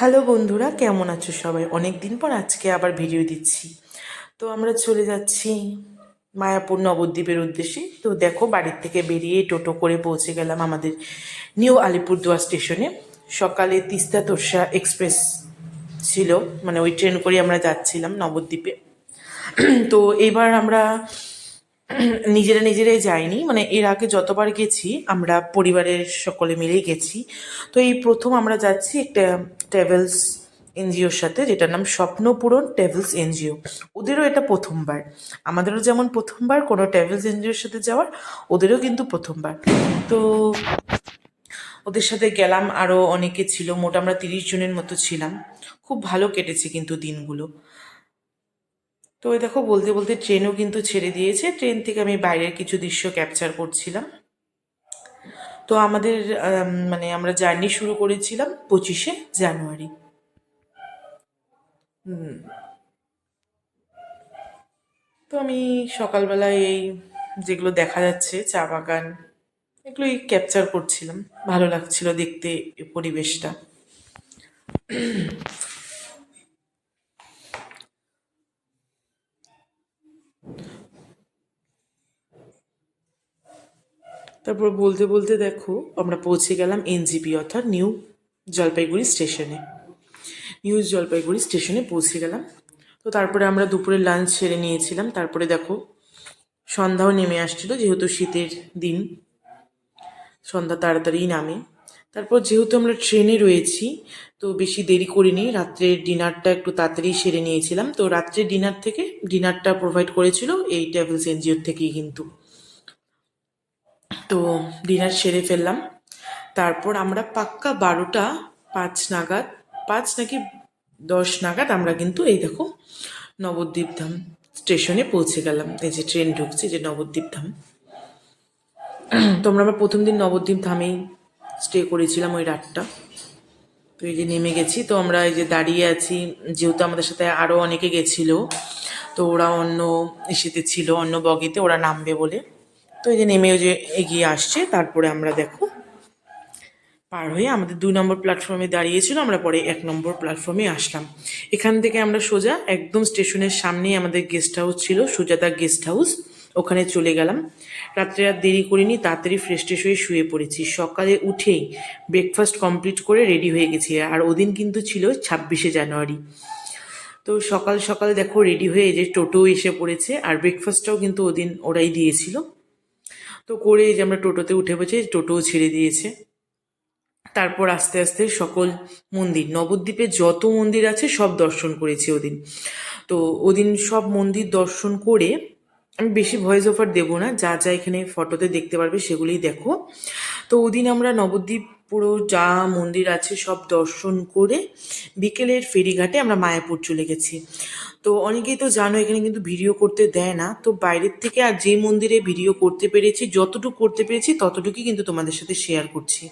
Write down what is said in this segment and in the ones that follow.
Hello বন্ধুরা, কেমন আছো সবাই? অনেক দিন পর আজকে আবার ভিডিও দিচ্ছি। তো আমরা চলে যাচ্ছি মায়াপুর নবদ্বীপের উদ্দেশ্যে। তো দেখো, বাড়ির থেকে বেরিয়ে টোটো করে পৌঁছে গেলাম আমাদের নিউ আলিপুরদুয়ার স্টেশনে। সকালে তিস্তা তোরসা এক্সপ্রেস ছিল মানে ওই ট্রেন করে আমরা যাচ্ছিলাম নবদ্বীপে। তো এবার আমরা নিজেরা নিজেরাই যাইনি মানে এর আগে যতবার গেছি, আমরা পরিবারের সকলে মিলেই গেছি। তো এই প্রথম আমরা যাচ্ছি একটা ট্রাভেলস এনজিওর সাথে, যেটার নাম স্বপ্নপূরণ ট্রাভেলস এনজিও ওদেরও এটা প্রথমবার। আমাদেরও যেমন প্রথমবার কোনো ট্রাভেলস এনজিওর সাথে যাওয়ার, ওদেরও কিন্তু প্রথমবার। তো ওদের সাথে গেলাম আরও অনেকে ছিল, মোট আমরা তিরিশ জনের মতো ছিলাম। খুব ভালো কেটেছে কিন্তু দিনগুলো। তো ওই দেখো, বলতে বলতে ট্রেনও কিন্তু ছেড়ে দিয়েছে। ট্রেন থেকে আমি বাইরের কিছু দৃশ্য ক্যাপচার করছিলাম। তো আমাদের মানে আমরা জার্নি শুরু করেছিলাম পঁচিশে জানুয়ারি। তো আমি সকালবেলায় এই যেগুলো দেখা যাচ্ছে, চা বাগান, এগুলোই ক্যাপচার করছিলাম। ভালো লাগছিল দেখতে পরিবেশটা। তারপর বলতে বলতে দেখো, আমরা পৌঁছে গেলাম এনজিপি, অর্থাৎ নিউ জলপাইগুড়ি স্টেশনে। নিউ জলপাইগুড়ি স্টেশনে পৌঁছে গেলাম। তো তারপরে আমরা দুপুরে লাঞ্চ সেরে নিয়েছিলাম। তারপরে দেখো, সন্ধ্যাও নেমে আসছিল, যেহেতু শীতের দিন, সন্ধ্যা তাড়াতাড়ি নামে। তারপর যেহেতু আমরা ট্রেনে রয়েছি, তো বেশি দেরি করিনি, রাত্রের ডিনারটা একটু তাড়াতাড়ি সেরে নিয়েছিলাম। তো রাত্রের ডিনার থেকে, ডিনারটা প্রোভাইড করেছিল এই ট্রাভেলস এনজিওর থেকেই কিন্তু। তো ডিনার সেরে ফেললাম। তারপর আমরা পাক্কা বারোটা, পাঁচ নাগাদ, পাঁচ নাকি দশ নাগাদ আমরা কিন্তু এই দেখো নবদ্বীপ ধাম স্টেশনে পৌঁছে গেলাম। এই যে ট্রেন ঢুকছে যে নবদ্বীপ ধাম। তোমরা আমরা প্রথম দিন নবদ্বীপ ধামেই স্টে করেছিলাম ওই রাতটা। তো এই যে নেমে গেছি। তো আমরা এই যে দাঁড়িয়ে আছি, যেহেতু আমাদের সাথে আরও অনেকে গেছিল, তো ওরা অন্য এসেতে ছিল, অন্য বগিতে ওরা নামবে বলে। তো এই যে নেমেও যে এগিয়ে আসছে, তারপরে আমরা দেখো, পার হয়ে আমাদের দুই নম্বর প্ল্যাটফর্মে দাঁড়িয়েছিল, আমরা পরে এক নম্বর প্ল্যাটফর্মে আসলাম। এখান থেকে আমরা সোজা একদম স্টেশনের সামনেই আমাদের গেস্ট হাউস ছিল, সুজাতা গেস্ট হাউস ওখানে চলে গেলাম। রাত্রে আর দেরি করিনি, তাড়াতাড়ি ফ্রেশ ট্রেশ হয়ে শুয়ে পড়েছি। সকালে উঠেই ব্রেকফাস্ট কমপ্লিট করে রেডি হয়ে গেছি, আর ওদিন কিন্তু ছিল ছাব্বিশে জানুয়ারি। তো সকাল সকাল দেখো রেডি হয়ে যে টোটো এসে পড়েছে, আর ব্রেকফাস্টটাও কিন্তু ওদিন ওরাই দিয়েছিল। তো করে যে আমরা টোটোতে উঠে বসে টোটোও ছেড়ে দিয়েছে। তারপর আস্তে আস্তে সকল মন্দির, নবদ্বীপে যত মন্দির আছে সব দর্শন করেছি ওদিন। তো ওদিন সব মন্দির দর্শন করে আমি বেশি ভয়েস অফার দেবো না, যা যা এখানে ফটোতে দেখতে পারবে সেগুলোই দেখো। তো ওদিন আমরা নবদ্বীপ পুরো যা মন্দির আছে সব দর্শন করে বিকেলের ফেরিঘাটে আমরা মায়াপুর চলে গেছি। তো অনেকেই তো জানো, এখানে কিন্তু ভিডিও করতে দেয় না। তো বাইরের থেকে আর যে মন্দিরে ভিডিও করতে পেরেছি, যতটুকু করতে পেরেছি, ততটুকুই কিন্তু তোমাদের সাথে শেয়ার করছি।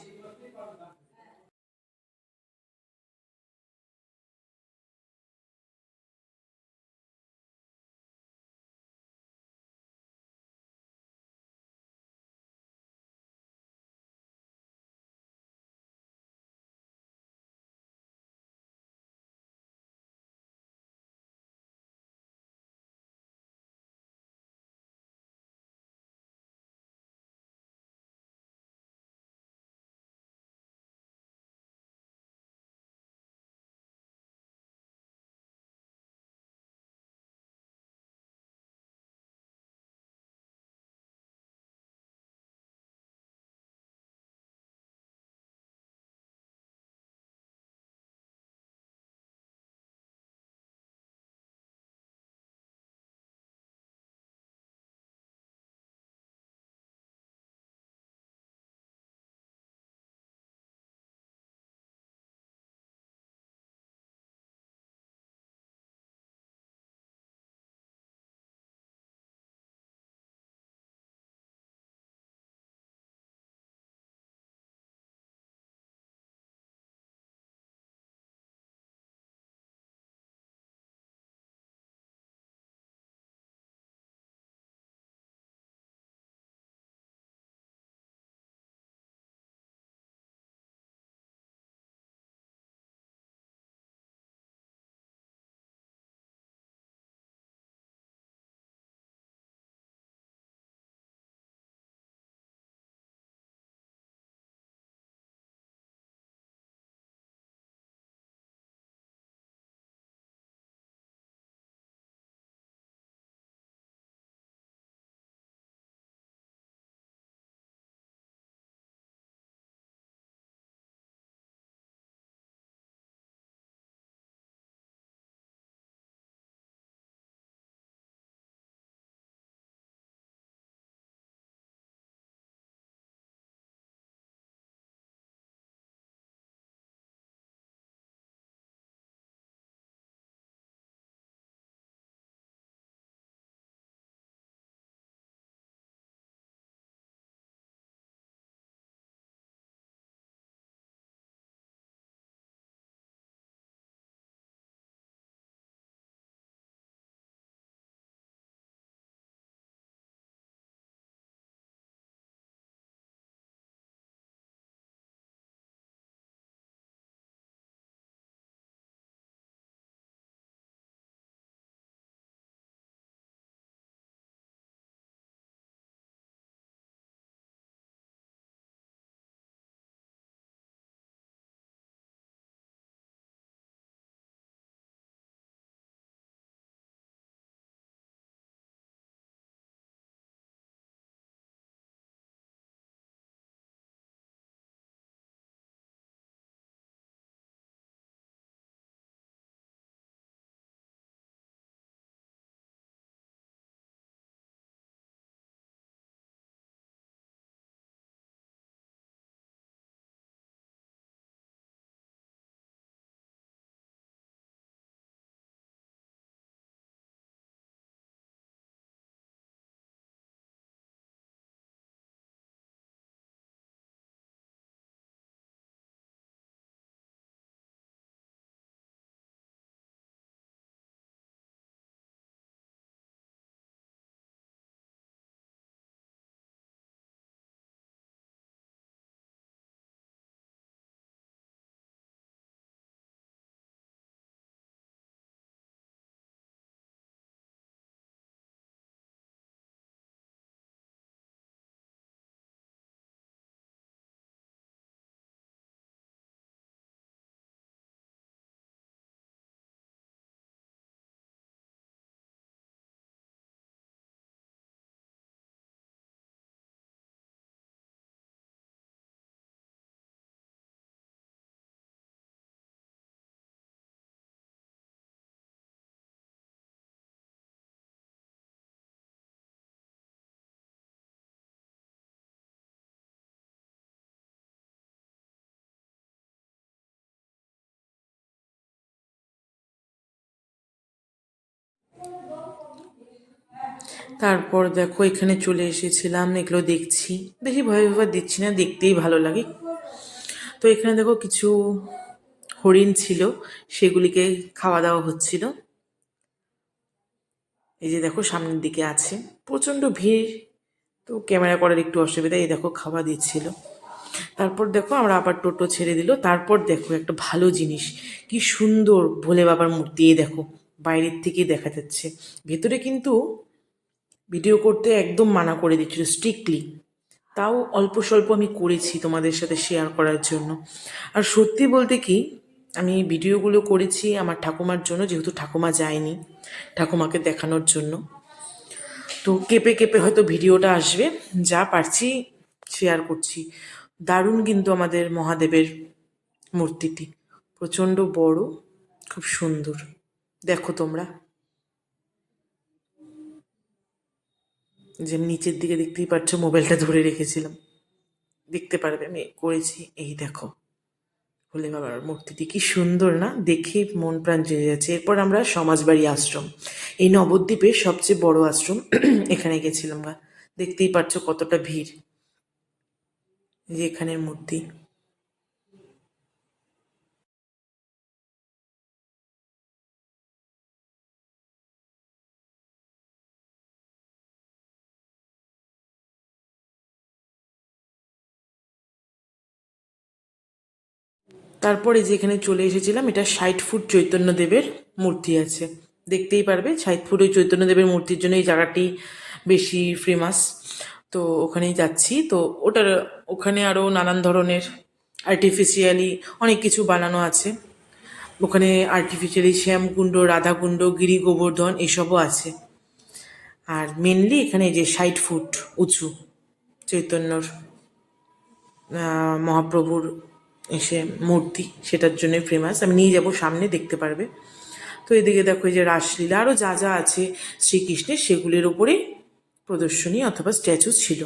তারপর দেখো, এখানে চলে এসেছিলাম, এগুলো দেখছি। বেশি ভয় ভয় দিচ্ছি না, দেখতেই ভালো লাগে। তো এখানে দেখো কিছু হরিণ ছিল, সেগুলিকে খাওয়া দাওয়া হচ্ছিল। এই যে দেখো, সামনের দিকে আছে। প্রচণ্ড ভিড়, তো ক্যামেরা করার একটু অসুবিধা, এই দেখো খাওয়া দিচ্ছিল। তারপর দেখো আমরা আবার টোটো ছেড়ে দিল। তারপর দেখো একটা ভালো জিনিস, কি সুন্দর ভোলে বাবার মূর্তি দেখো। বাইরের থেকেই দেখা যাচ্ছে। ভেতরে কিন্তু ভিডিও করতে একদম মানা করে দিচ্ছিল স্ট্রিক্টলি তাও অল্প স্বল্প আমি করেছি তোমাদের সাথে শেয়ার করার জন্য। আর সত্যি বলতে কি, আমি ভিডিওগুলো করেছি আমার ঠাকুমার জন্য, যেহেতু ঠাকুমা যায়নি, ঠাকুমাকে দেখানোর জন্য। তো কেঁপে কেঁপে হয়তো ভিডিওটা আসবে, যা পারছি শেয়ার করছি। দারুণ কিন্তু আমাদের মহাদেবের মূর্তিটি। প্রচণ্ড বড়, খুব সুন্দর। দেখো তোমরা। যে নিচের দিকে দেখতেই পাচ্ছ মোবাইলটা ধরে রেখেছিলাম। দেখতে পারবে, আমি করেছি। এই দেখো। ভোলে বাবার মূর্তিটি কি সুন্দর না? দেখে মন প্রাণ জেগে যাচ্ছে। এরপর আমরা সমাজবাড়ি আশ্রম। এই নবদ্বীপের সবচেয়ে বড় আশ্রম এখানে গেছিলাম গা। দেখতেই পাচ্ছ কতটা ভিড়। যে এখানের মূর্তি। তারপরে যেখানে চলে এসেছিলাম, এটা ষাট ফুট চৈতন্যদেবের মূর্তি আছে। দেখতেই পারবে, ষাট ফুট ওই চৈতন্যদেবের মূর্তির জন্য এই জায়গাটি বেশি ফেমাস তো ওখানেই যাচ্ছি। তো ওটার, ওখানে আরও নানান ধরনের আর্টিফিশিয়ালি অনেক কিছু বানানো আছে। ওখানে আর্টিফিশিয়ালি শ্যামকুণ্ড, রাধাকুণ্ড, গিরি গোবর্ধন এসবও আছে। আর মেনলি এখানে যে ষাট ফুট উঁচু চৈতন্যর মহাপ্রভুর এসে মূর্তি, সেটার জন্য ফেমাস আমি নিয়ে যাব, সামনে দেখতে পারবে। তো এদিকে দেখো, এই যে রাসলীলা আরও যা যা আছে শ্রীকৃষ্ণের, সেগুলির ওপরে প্রদর্শনী অথবা স্ট্যাচু ছিল।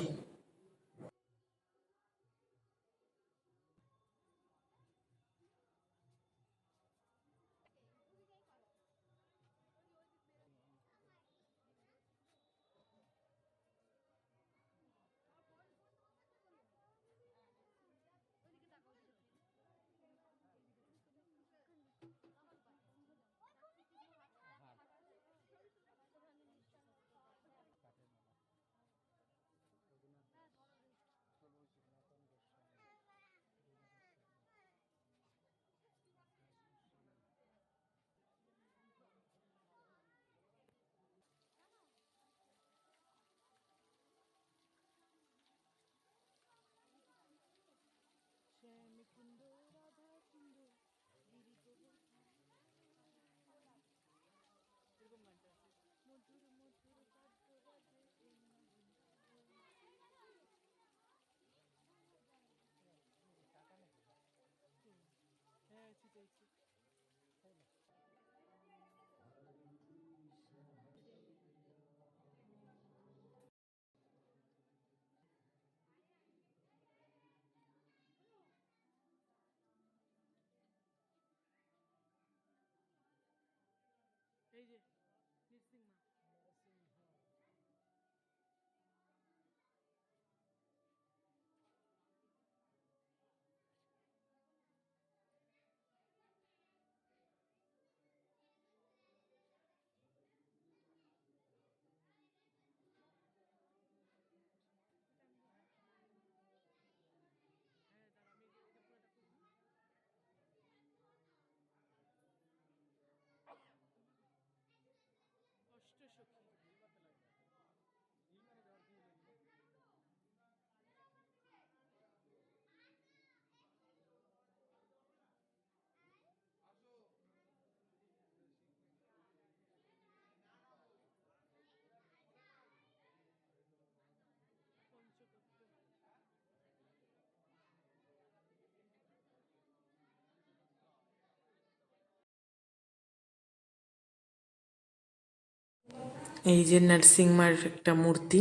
এই যে নরসিংমার একটা মূর্তি,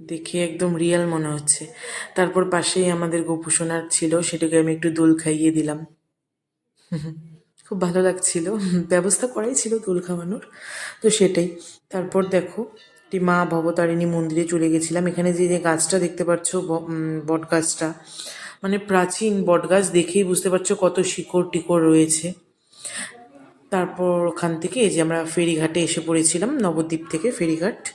দেখে একদম রিয়েল মনে হচ্ছে। তারপর পাশেই আমাদের গোপুসোনার ছিল, সেটাকে আমি একটু দোল খাইয়ে দিলাম। খুব ভালো লাগছিল। ব্যবস্থা করাই ছিল দোল খাওয়ানোর, তো সেটাই। তারপর দেখো, একটি মা ভবতারিণী মন্দিরে চলে গেছিলাম। এখানে যে যে গাছটা দেখতে পাচ্ছ বট গাছটা মানে প্রাচীন বট গাছ দেখেই বুঝতে পারছ কত শিকড় টিকড় রয়েছে। তারপর ওখান থেকে এই যে আমরা ফেরিঘাটে এসে পড়েছিলাম, নবদ্বীপ থেকে ফেরিঘাট।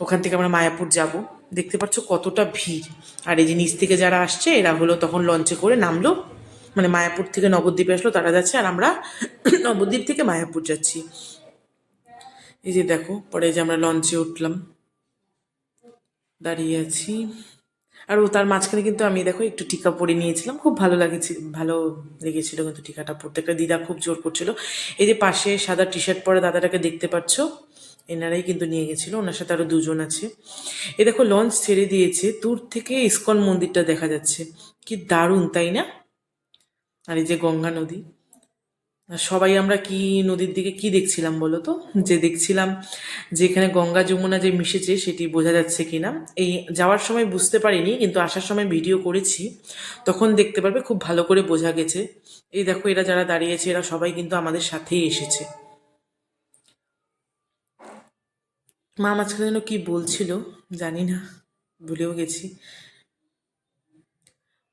ওখান থেকে আমরা মায়াপুর যাব। দেখতে পাচ্ছ কতটা ভিড়। আর এই যে নিচ থেকে যারা আসছে, এরা হলো তখন লঞ্চে করে নামলো। মানে মায়াপুর থেকে নবদ্বীপে আসলো, তারা যাচ্ছে আর আমরা নবদ্বীপ থেকে মায়াপুর যাচ্ছি। এই যে দেখো, পরে যে আমরা লঞ্চে উঠলাম। দাঁড়িয়ে আছি। আর ও তার মাঝখানে কিন্তু আমি দেখো একটু টিকা পরে নিয়েছিলাম। খুব ভালো লাগেছে, ভালো লেগেছিল কিন্তু টিকাটা পরতে। একটা দিদা খুব জোর করছিল। এই যে পাশে সাদা টি শার্ট পরে দাদাটাকে দেখতে পাচ্ছ, এনারাই কিন্তু নিয়ে গেছিল। ওনার সাথে আরও দুজন আছে। এ দেখো লঞ্চ ছেড়ে দিয়েছে। দূর থেকে ইস্কন মন্দিরটা দেখা যাচ্ছে। কি দারুণ, তাই না? আর এই যে গঙ্গা নদী। সবাই আমরা কি নদীর দিকে কি দেখছিলাম বলো তো? যে দেখছিলাম যে এখানে গঙ্গা যমুনা যে মিশেছে সেটি বোঝা যাচ্ছে কিনা। এই যাওয়ার সময় বুঝতে পারিনি, কিন্তু আসার সময় ভিডিও করেছি, তখন দেখতে পারবে খুব ভালো করে বোঝা গেছে। এই দেখো, এরা যারা দাঁড়িয়েছে এরা সবাই কিন্তু আমাদের সাথেই এসেছে। মা, মাঝখানে কি বলছিল, জানি না, ভুলেও গেছি।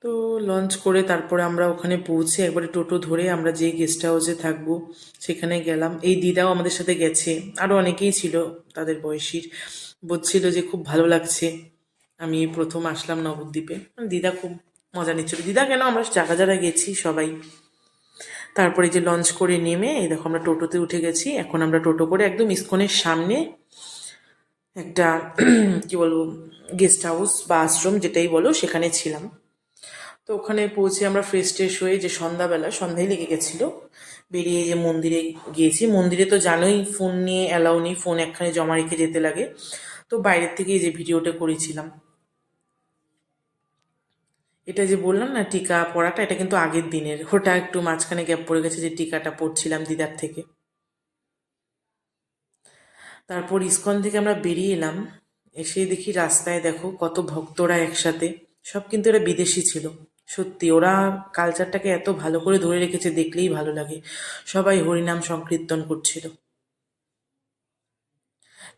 তো লঞ্চ করে তারপরে আমরা ওখানে পৌঁছে একবারে টোটো ধরে আমরা যে গেস্ট হাউসে থাকব, সেখানে গেলাম। এই দিদাও আমাদের সাথে গেছে। আরও অনেকেই ছিল তাদের বয়সীর। বলছিল যে খুব ভালো লাগছে। আমি প্রথম আসলাম নবদ্বীপে। দিদা খুব মজা নিচ্ছিল। দিদা কেন? আমরা যারা যারা গেছি সবাই। তারপরে যে লঞ্চ করে নেমে, এই দেখো আমরা টোটোতে উঠে গেছি। এখন আমরা টোটো করে একদম ইস্কনের সামনে একটা কি বলব? গেস্ট হাউস বা আশ্রম যেটাই বলো, সেখানে ছিলাম। তো ওখানে পৌঁছে আমরা ফ্রেশ ট্রেশ হয়ে যে সন্ধ্যাবেলা, সন্ধ্যায় লেগে গেছিল। বেরিয়ে যে মন্দিরে গিয়েছি। মন্দিরে তো জানোই ফোন নিয়ে অ্যালাউ নেই ফোন একখানে জমা রেখে যেতে লাগে। তো বাইরের থেকে যে ভিডিওটা করেছিলাম। এটা যে বললাম না, টিকা পড়াটা, এটা কিন্তু আগের দিনের। ওটা একটু মাঝখানে গ্যাপ পড়ে গেছে যে টিকাটা পড়ছিলাম দিদার থেকে। তারপর ইস্কন থেকে আমরা বেরিয়ে এলাম। এসে দেখি রাস্তায় দেখো কত ভক্তরা একসাথে। সব কিন্তু এরা বিদেশি ছিল। সত্যি, ওরা কালচারটাকে এত ভালো করে ধরে রেখেছে, দেখলেই ভালো লাগে। সবাই হরিনাম সংকীর্তন করছিল।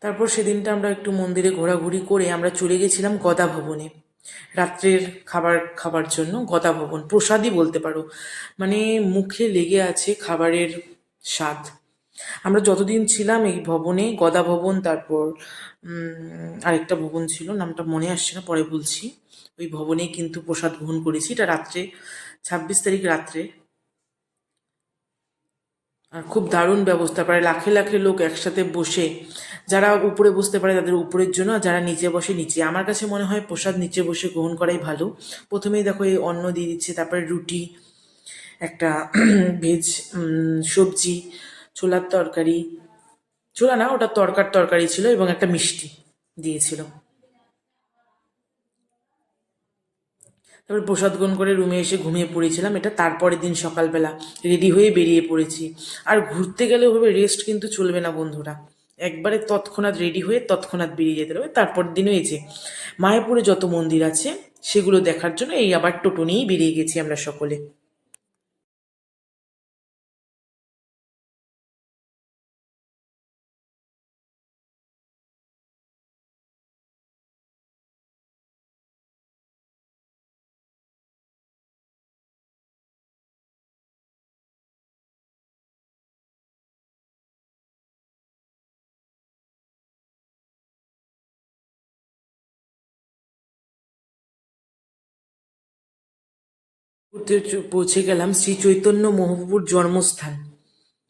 তারপর সেদিনটা আমরা একটু মন্দিরে ঘোরাঘুরি করে আমরা চলে গেছিলাম গদা ভবনে। রাত্রের খাবার খাবার জন্য গদা ভবন। প্রসাদই বলতে পারো। মানে মুখে লেগে আছে খাবারের স্বাদ। আমরা যতদিন ছিলাম এই ভবনে, গদা ভবন, তারপর আরেকটা ভবন ছিল, নামটা মনে আসছে না, পরে বলছি। ওই ভবনেই কিন্তু প্রসাদ গ্রহণ করেছি। এটা রাত্রে, ছাব্বিশ তারিখ রাত্রে। আর খুব দারুণ ব্যবস্থা, প্রায় লাখে লাখে লোক একসাথে বসে, যারা উপরে বসতে পারে তাদের উপরের জন্য, আর যারা নিচে বসে, নিচে। আমার কাছে মনে হয় প্রসাদ নিচে বসে গ্রহণ করাই ভালো। প্রথমেই দেখো এই অন্ন দিয়ে দিচ্ছে, তারপরে রুটি, একটা ভেজ সবজি, ছোলার তরকারি। ছোলা না, ওটা তরকার তরকারি ছিল এবং একটা মিষ্টি দিয়েছিল। তারপর প্রসাদ গ্রহণ করে রুমে এসে ঘুমিয়ে পড়েছিলাম। এটা তারপরের দিন সকালবেলা। রেডি হয়ে বেরিয়ে পড়েছি। আর ঘুরতে গেলে ওভাবে রেস্ট কিন্তু চলবে না বন্ধুরা। একবারে তৎক্ষণাৎ রেডি হয়ে তৎক্ষণাৎ বেরিয়ে যেতে হবে। তারপর দিনও এই যে মায়াপুরে যত মন্দির আছে, সেগুলো দেখার জন্য এই আবার টোটো নিয়েই বেরিয়ে গেছি আমরা সকলে। পৌঁছে গেলাম শ্রী চৈতন্য মহাপ্রভুর জন্মস্থান।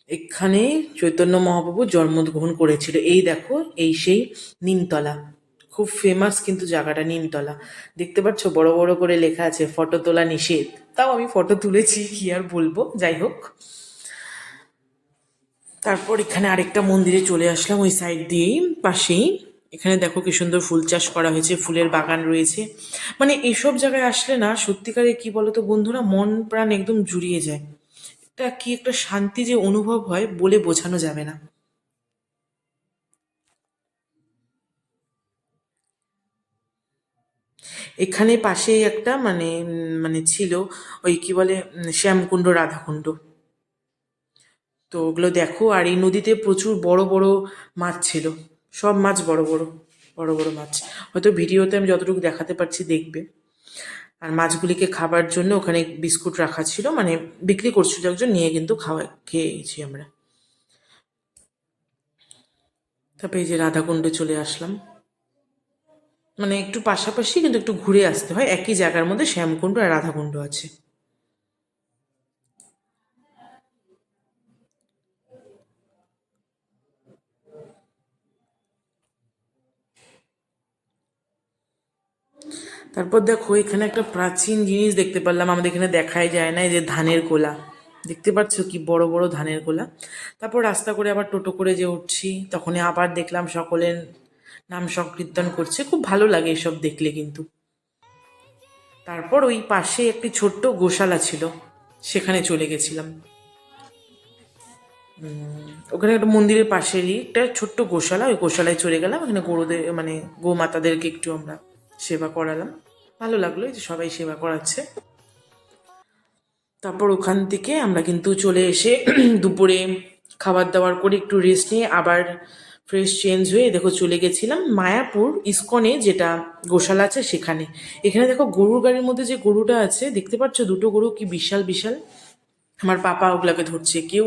এখানে চৈতন্য মহাপ্রভু জন্মগ্রহণ করেছিল। এই দেখো, এই সেই নিমতলা। খুব ফেমাস কিন্তু জায়গাটা নিমতলা। দেখতে পাচ্ছ, বড় বড় করে লেখা আছে, ফটো তোলা নিষেধ। তাও আমি ফটো তুলেছি, কি আর বলব? যাই হোক। তারপর এখানে আরেকটা মন্দিরে চলে আসলাম, ওই সাইড দিয়েই, পাশেই। এখানে দেখো কি সুন্দর ফুল চাষ করা হয়েছে, ফুলের বাগান রয়েছে। মানে এসব জায়গায় আসলে না সত্যিকারে কি বলতো বন্ধুরা, মন প্রাণ একদম জুড়িয়ে যায়। এটা কি একটা শান্তি যে অনুভব হয় বলে বোঝানো যাবে না। এখানে পাশে একটা মানে মানে ছিল ওই কি বলে, শ্যামকুণ্ড, রাধাকুণ্ড। তো ওগুলো দেখো, আর এই নদীতে প্রচুর বড় বড় মাছ ছিল। সব মাছ বড় বড় বড় বড় মাছ। হয়তো ভিডিওতে আমি যতটুকু দেখাতে পারছি দেখবে। আর মাছগুলিকে খাবার জন্য ওখানে বিস্কুট রাখা ছিল মানে বিক্রি করছিল একজন, নিয়ে কিন্তু খাওয়া, খেয়েছি আমরা। তারপরে এই যে রাধাকুণ্ডে চলে আসলাম। মানে একটু পাশাপাশি কিন্তু একটু ঘুরে আসতে হয়, একই জায়গার মধ্যে শ্যামকুণ্ড আর রাধাকুণ্ড আছে। তারপর দেখো, এখানে একটা প্রাচীন জিনিস দেখতে পারলাম, আমাদের এখানে দেখাই যায় না, এই যে ধানের গোলা দেখতে পাচ্ছ কি বড় বড় ধানের গোলা তারপর রাস্তা করে আবার টোটো করে যে উঠছি, তখনই আবার দেখলাম সকলের নাম সংকীর্তন করছে। খুব ভালো লাগে এসব দেখলে কিন্তু। তারপর ওই পাশে একটি ছোট্ট গোশালা ছিল, সেখানে চলে গেছিলাম। ওখানে একটা মন্দিরের পাশেরই একটা ছোট্ট গোশালা, ওই গোশালায় চলে গেলাম। ওখানে গরুদের মানে গোমাতাদেরকে একটু আমরা সেবা করালাম। ভালো লাগল যে সবাই সেবা করাচ্ছে। তারপর ওখান থেকে আমরা কিন্তু চলে এসে দুপুরে খাবার দাবার করে একটু রেস্ট নিয়ে আবার ফ্রেশ চেঞ্জ হয়ে দেখো চলে গেছিলাম মায়াপুর ইস্কনে যেটা গোশালা আছে সেখানে। এখানে দেখো গরুর গাড়ির মধ্যে যে গরুটা আছে, দেখতে পাচ্ছ দুটো গরু কি বিশাল বিশাল আমার পাপা ওগুলাকে ধরছে, কেউ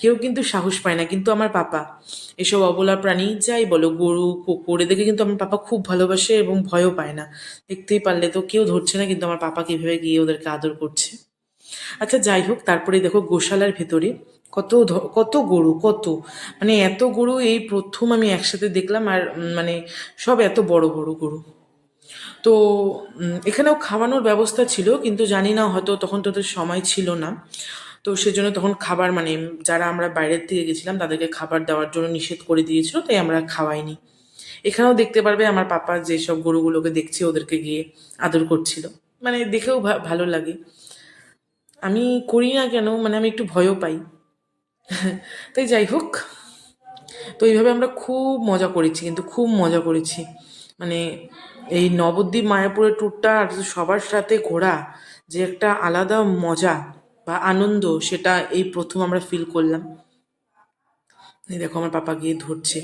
কেউ কিন্তু সাহস পায় না, কিন্তু আমার পাপা। এসব অবলা প্রাণী যাই বলো, গরু করে দেখে কিন্তু আমার পাপা খুব ভালোবাসে এবং ভয়ও পায় না। দেখতেই পারলে তো কেউ ধরছে না, কিন্তু আমার পাপা কীভাবে গিয়ে ওদেরকে আদর করছে। আচ্ছা যাই হোক, তারপরে দেখো গোশালার ভেতরে কত কত গরু, কত। মানে এত গরু এই প্রথম আমি একসাথে দেখলাম আর মানে সব এত বড় বড় গরু। তো এখানেও খাওয়ানোর ব্যবস্থা ছিল, কিন্তু জানি না হয়তো তখন তোদের সময় ছিল না। তো সেজন্য তখন খাবার মানে যারা আমরা বাইরের থেকে গেছিলাম, তাদেরকে খাবার দেওয়ার জন্য নিষেধ করে দিয়েছিল, তাই আমরা খাওয়াইনি। এখানেও দেখতে পারবে, আমার পাপা যেসব গরুগুলোকে দেখছে, ওদেরকে গিয়ে আদর করছিল। মানে দেখেও ভালো লাগে। আমি করি না কেন মানে আমি একটু ভয়ও পাই। তাই যাই হোক, তো এইভাবে আমরা খুব মজা করেছি, কিন্তু খুব মজা করেছি। মানে এই নবদ্বীপ মায়াপুরের ট্যুরটা আর সবার সাথে ঘোরা যে একটা আলাদা মজা বা আনন্দ, সেটা এই প্রথম আমরা ফিল করলাম। দেখো আমার পাপা গিয়ে ধরছে।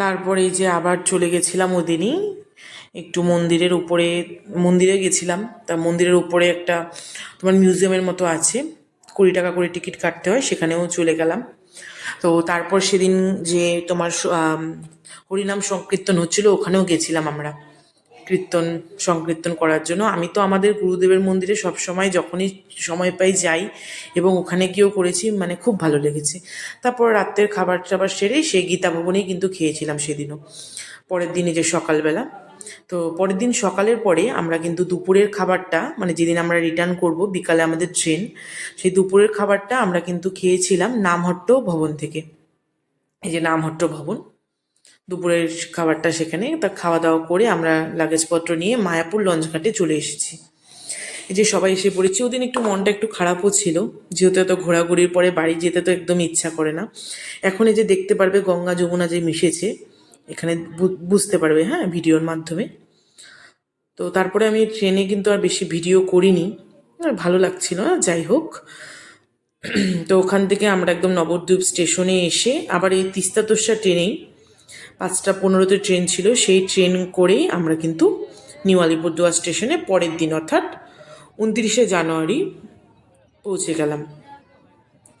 তারপরে যে আবার চলে গেছিলাম ওদিনই, একটু মন্দিরের উপরে, মন্দিরে গেছিলাম। তা মন্দিরের উপরে একটা তোমার মিউজিয়ামের মতো আছে, কুড়ি টাকা করে টিকিট কাটতে হয়, সেখানেও চলে গেলাম। তো তারপর সেদিন যে তোমার হরিনাম সংকীর্তন হচ্ছিল, ওখানেও গেছিলাম আমরা। কীর্তন, সংকীর্তন করার জন্য। আমি তো আমাদের গুরুদেবের মন্দিরে সব সময় যখনই সময় পাই যাই এবং ওখানে গিয়েও করেছি মানে খুব ভালো লেগেছে। তারপর রাত্রের খাবার টাবার সেরেই সেই গীতা ভবনেই কিন্তু খেয়েছিলাম সেদিনও। পরের দিনে যে সকালবেলা, তো পরের দিন সকালের পরে আমরা কিন্তু দুপুরের খাবারটা মানে যেদিন আমরা রিটার্ন করব, বিকালে আমাদের ট্রেন সেই দুপুরের খাবারটা আমরা কিন্তু খেয়েছিলাম নামহট্ট ভবন থেকে। এই যে নামহট্ট ভবন দুপুরের খাবারটা সেখানে। তা খাওয়া দাওয়া করে আমরা লাগেজপত্র নিয়ে মায়াপুর লঞ্চঘাটে চলে এসেছি। এই যে সবাই এসে পড়েছি, ওদিন একটু মনটা একটু খারাপও ছিল। যেহেতু এত ঘোরাঘুরির পরে বাড়ি যেতে তো একদম ইচ্ছা করে না। এখন এই যে দেখতে পারবে গঙ্গা যমুনা যে মিশেছে, এখানে বুঝতে পারবে হ্যাঁ ভিডিওর মাধ্যমে। তো তারপরে আমি ট্রেনে কিন্তু আর বেশি ভিডিও করিনি। ভালো লাগছিল যাই হোক। তো ওখান থেকে আমরা একদম নবদ্বীপ স্টেশনে এসে আবার এই তিস্তা তোষা ট্রেনেই পাঁচটা পনেরোতে ট্রেন ছিল, সেই ট্রেন করেই আমরা কিন্তু নিউ আলিপুরদুয়ার স্টেশনে পরের দিন, অর্থাৎ উনত্রিশে জানুয়ারি পৌঁছে গেলাম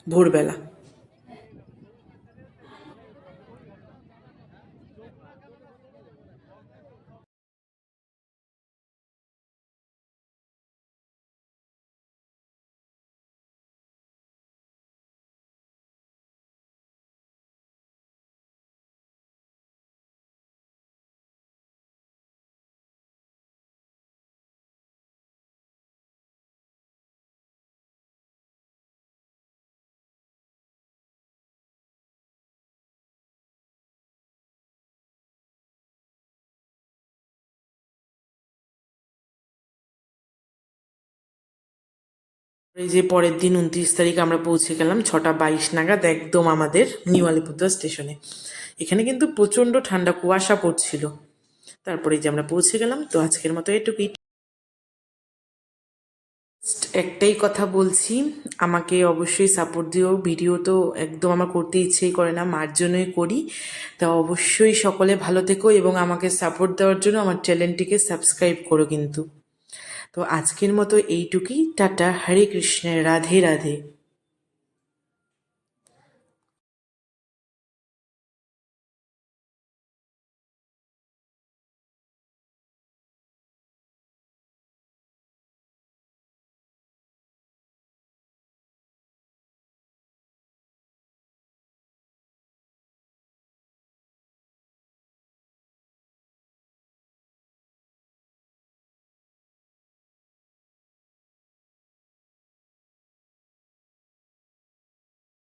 ভোরবেলা। এই যে পরের দিন উনত্রিশ তারিখ আমরা পৌঁছে গেলাম, ছটা বাইশ নাগাদ একদম আমাদের নিউ আলিপুরদুয়ার স্টেশনে। এখানে কিন্তু প্রচণ্ড ঠান্ডা, কুয়াশা পড়ছিল। তারপরে যে আমরা পৌঁছে গেলাম, তো আজকের মতো এটুকুই। একটাই কথা বলছি, আমাকে অবশ্যই সাপোর্ট দিও। ভিডিও তো একদম আমার করতে ইচ্ছেই করে না, মার জন্যই করি। তা অবশ্যই সকলে ভালো থেকো এবং আমাকে সাপোর্ট দেওয়ার জন্য আমার চ্যানেলটিকে সাবস্ক্রাইব করো কিন্তু। তো আজকের মতো এইটুকুই। টাটা হরে কৃষ্ণের রাধে রাধে।